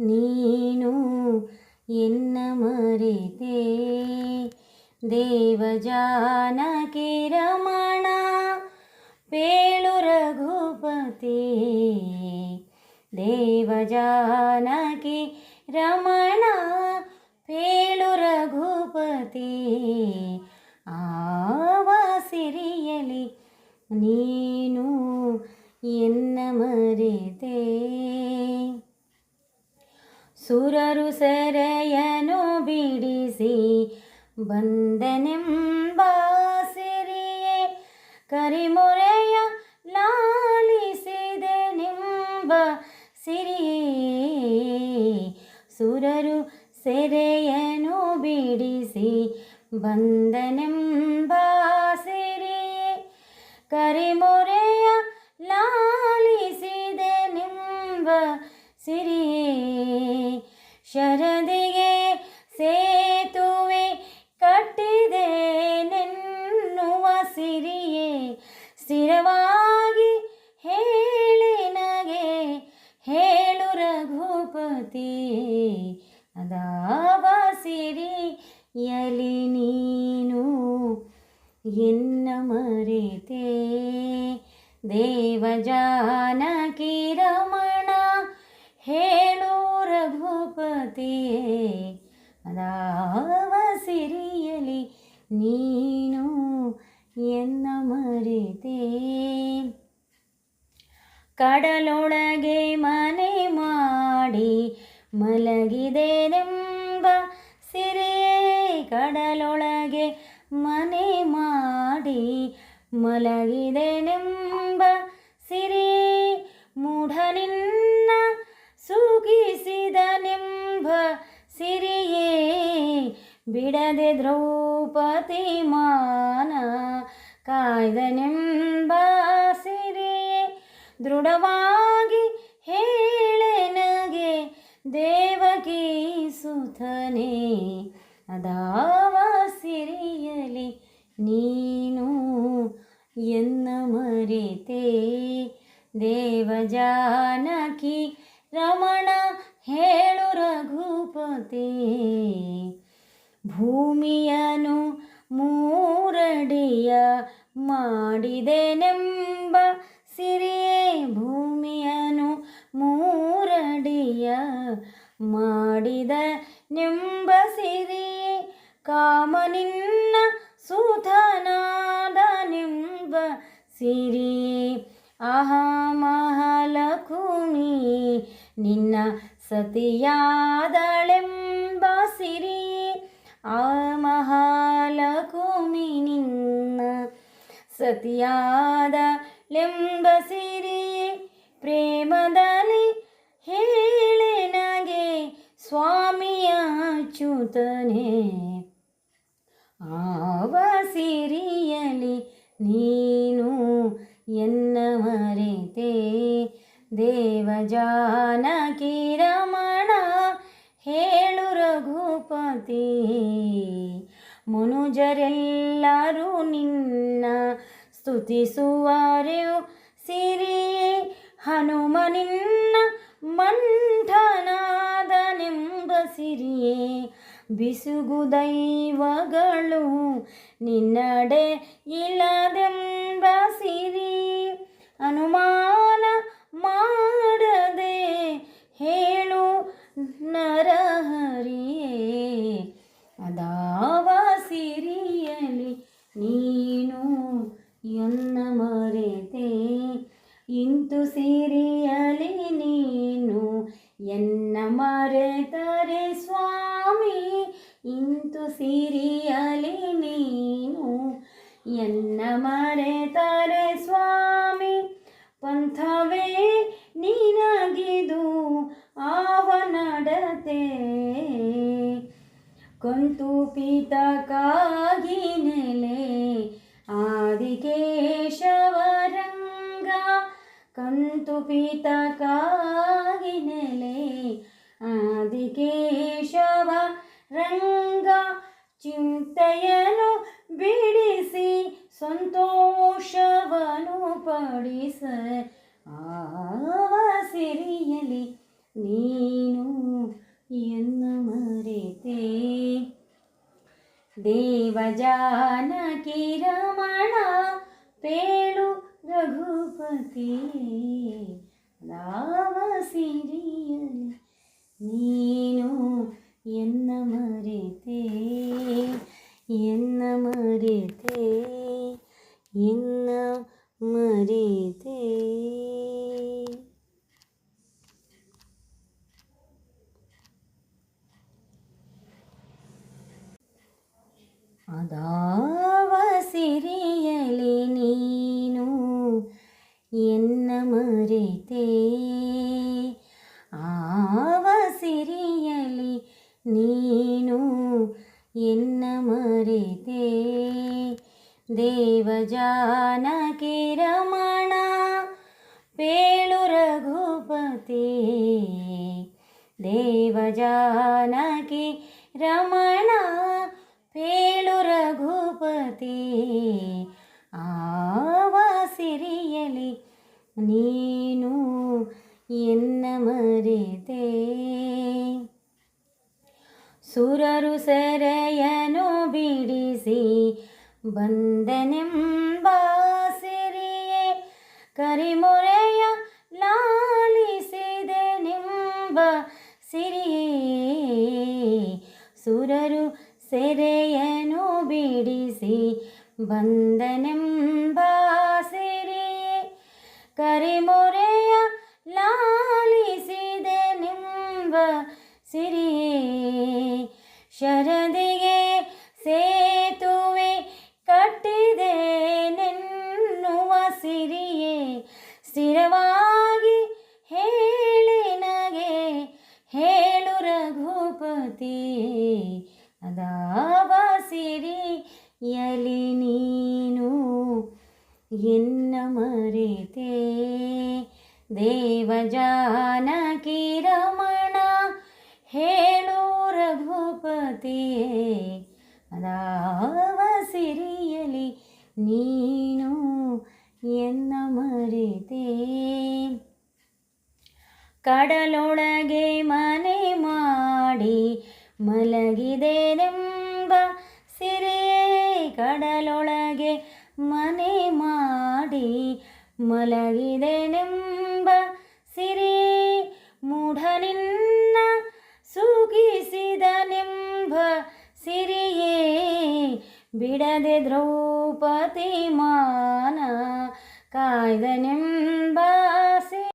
ನೀನು ಎನ್ನ ಮರೆತೆ? ದೇವಜಾನಕಿ ರಮಣ, ಪೇಳು ರಘುಪತಿ. ದೇವಜಾನಕಿ ರಮಣ, ಪೇಳು ರಘುಪತಿ. ಆವ ಸಿರಿಯಲಿ ನೀನು ಎನ್ನ ಮರೆತೆ? ಸುರರು ಸೆರೆಯನು ಬಿಡಿಸಿ ಬಂದನೆಂಬ ಸಿರಿಯೇ ಕರಿಮೊರೆಯ ಲಾಲಿಸಿದೆ ನಿಂಬ ಸಿರಿಯೇ ಸುರರು ಸೆರೆಯನು ಬಿಡಿಸಿ ಬಂದನೆಂಬ ಸಿರಿಯೇ ಕರಿಮೊರೆಯ ಲಾಲಿಸಿದೆ ನಿಂಬ ಸಿರಿಯೇ ಶರದಿಗೆ ಸೇತುವೆ ಕಟ್ಟಿದೆ ನೆನ್ನುವ ಸಿರಿಯೇ, ಸ್ಥಿರವಾಗಿ ಹೇಳಿ ನಗೆ, ಹೇಳು ರಘುಪತಿ, ಅದಾವ ಸಿರಿಯಲಿ ನೀನು ಎನ್ನ ಮರೆತೆ ದೇವಜಾನಕಿ ರಮಣ ರಘುಪತಿ ಅದಾವ ಸಿರಿಯಲಿ ನೀನು ಎನ್ನ ಮರೆತೆ ಕಡಲೊಳಗೆ ಮನೆ ಮಾಡಿ ಮಲಗಿದೆನೆಂಬ ಸಿರಿಯೇ ಕಡಲೊಳಗೆ ಮನೆ ಮಾಡಿ ಮಲಗಿದೆನೆಂಬ ಬಿಡದೆ ದ್ರೌಪದಿ ಮಾನ ಕಾಯ್ದನೆಂಬ ಸಿರಿಯೇ, ದೃಢವಾಗಿ ಹೇಳೆನಗೆ ದೇವಕಿ ಸುತನೆ, ಅದಾವ ಸಿರಿಯಲಿ ನೀನು ಎನ್ನ ಮರೆತೆ ದೇವಜಾನಕಿ ರಮಣ ಹೇಳು ರಘುಪತಿ. ಭೂಮಿಯನು ಮೂರಡಿಯ ಮಾಡಿದೆನೆಂಬ ಸಿರಿಯೇ ಭೂಮಿಯನು ಮೂರಡಿಯ ಮಾಡಿದ ನೆಂಬ ಸಿರಿಯೇ ಕಾಮನಿನ್ನ ಸುಧನಾದ ನಿಂಬ ಸಿರಿಯೇ. ಆಹಾ ನಿನ್ನ ಸತಿಯಾದಳೆಂಬ ಸಿರಿಯೇ ಆ ಮಹಾಲಕುಮಿ ನಿನ್ನ ಸತಿಯಾದ ಲೆಂಬ ಸಿರಿಯೇ ಪ್ರೇಮದಲ್ಲಿ ಹೇಳೆನಗೆ ಸ್ವಾಮಿಯ ಚ್ಯುತನೆ ಆವ ಸಿರಿಯಲಿ ನೀನು ಎನ್ನ ಮರೆತೆ ದೇವಜಾನಕಿ ರಮಣ ಹೇಳು ರಘುಪತಿ ಮುನುಜರೆಲ್ಲರೂ ನಿನ್ನ ಸ್ತುತಿಸುವರು. ಸಿರಿಯೇ ಹನುಮನಿನ್ನ ಮಂಥನಾದನೆಂಬ ಸಿರಿಯೇ ಬಿಸುಗು ದೈವಗಳು ನಿನ್ನಡೆ ಇಲ್ಲದೆಂಬ ಸಿರಿ ಅನುಮಾನ ಮಾಡದೆ ಹೇಳು ನರಹರಿಯೇ ಅದಾವ ಸಿರಿಯಲಿ ನೀನು ಎನ್ನ ಮರೆತೆ ಇಂತು ಸಿರಿಯಲಿ ನೀನು ಎನ್ನ ಮರೆತರೆ ಸ್ವಾಮಿ? ಇಂತು ಸಿರಿಯಲಿ ನೀನು ಎನ್ನ ಮರೆತರೆ ಸ್ವಾಮಿ? ಪಂಥವೇ ನೀನಾಗಿದು ಆವ ನಡತೆ. ಕಂತು ಪಿತಕಾಗಿ ನೆಲೆ ನಿಂತು ಆದಿ ಕೇಶವ ರಂಗ ಚಿಂತೆಯನ್ನು ಬಿಡಿಸಿ ಸಂತೋಷವನ್ನು ಪಡಿಸ ಸಿರಿಯಲಿ ನೀನು ಎನ್ನು ಮರೆತೆ ದೇವ ದೇವಜಾನಕಿ ರಮಣ ಪೇಳು ರಘುಪತಿ ಸಿರಿಯಲಿ ನೀನು ಎನ್ನ ಮರೆತೆ ಎನ್ನ ಮರೆತೆ ಎನ್ನ ಮರೆತೆ ಅದಾವ ಸಿರಿಯಲಿ ನೀನು ಎನ್ನ ಮರೆತೆ ದೇವಜಾನಕಿ ರಮಣ ಪೇಳು ರಘುಪತಿ. ದೇವಜಾನಕಿ ರಮಣ ಪೇಳು ರಘುಪತಿ. ಆವ ಸಿರಿಯಲಿ ನೀನು ಎನ್ನ ಮರೆತೆ? ಸುರರು ಸೆರೆಯನು ಬಿಡಿಸಿ ಬಂದನೆಂಬ ಸಿರಿಯೇ ಕರಿಮೊರೆಯ ಲಾಲಿಸಿದೆನೆಂಬ ಸಿರಿಯೇ ಸುರರು ಸೆರೆಯನು ಬಿಡಿಸಿ ಬಂದನೆಂಬ ಸಿರಿಯೇ ಕರಿಮೊರೆಯ ಸ್ಥಿರವಾಗಿ ಹೇಳಿ ನಗೆ, ಹೇಳು ರಘುಪತಿ. ಅದಾವ ಸಿರಿಯಲಿ ನೀನು, ಎನ್ನ ಮರೆತೆ. ದೇವಜಾನಕಿ ರಮಣ, ಹೇಳು ರಘುಪತಿ. ಅದಾವ ಸಿರಿಯಲಿ ನೀನು ಎನ್ನ ಮರೆತೆ? ಕಡಲೊಳಗೆ ಮನೆ ಮಾಡಿ ಮಲಗಿದೆನೆಂಬ ಸಿರೆ ಕಡಲೊಳಗೆ ಮನೆ ಮಾಡಿ ಮಲಗಿದೆನೆಂಬ ಸಿರೆ ಮೂಢನಿನ್ನ ಸೂಗಿಸಿದನೆಂಬ ಸಿರಿಯೇ ಬಿಡದೆ ದ್ರೌಪದಿ ಮಾನ കായകനെമ്പ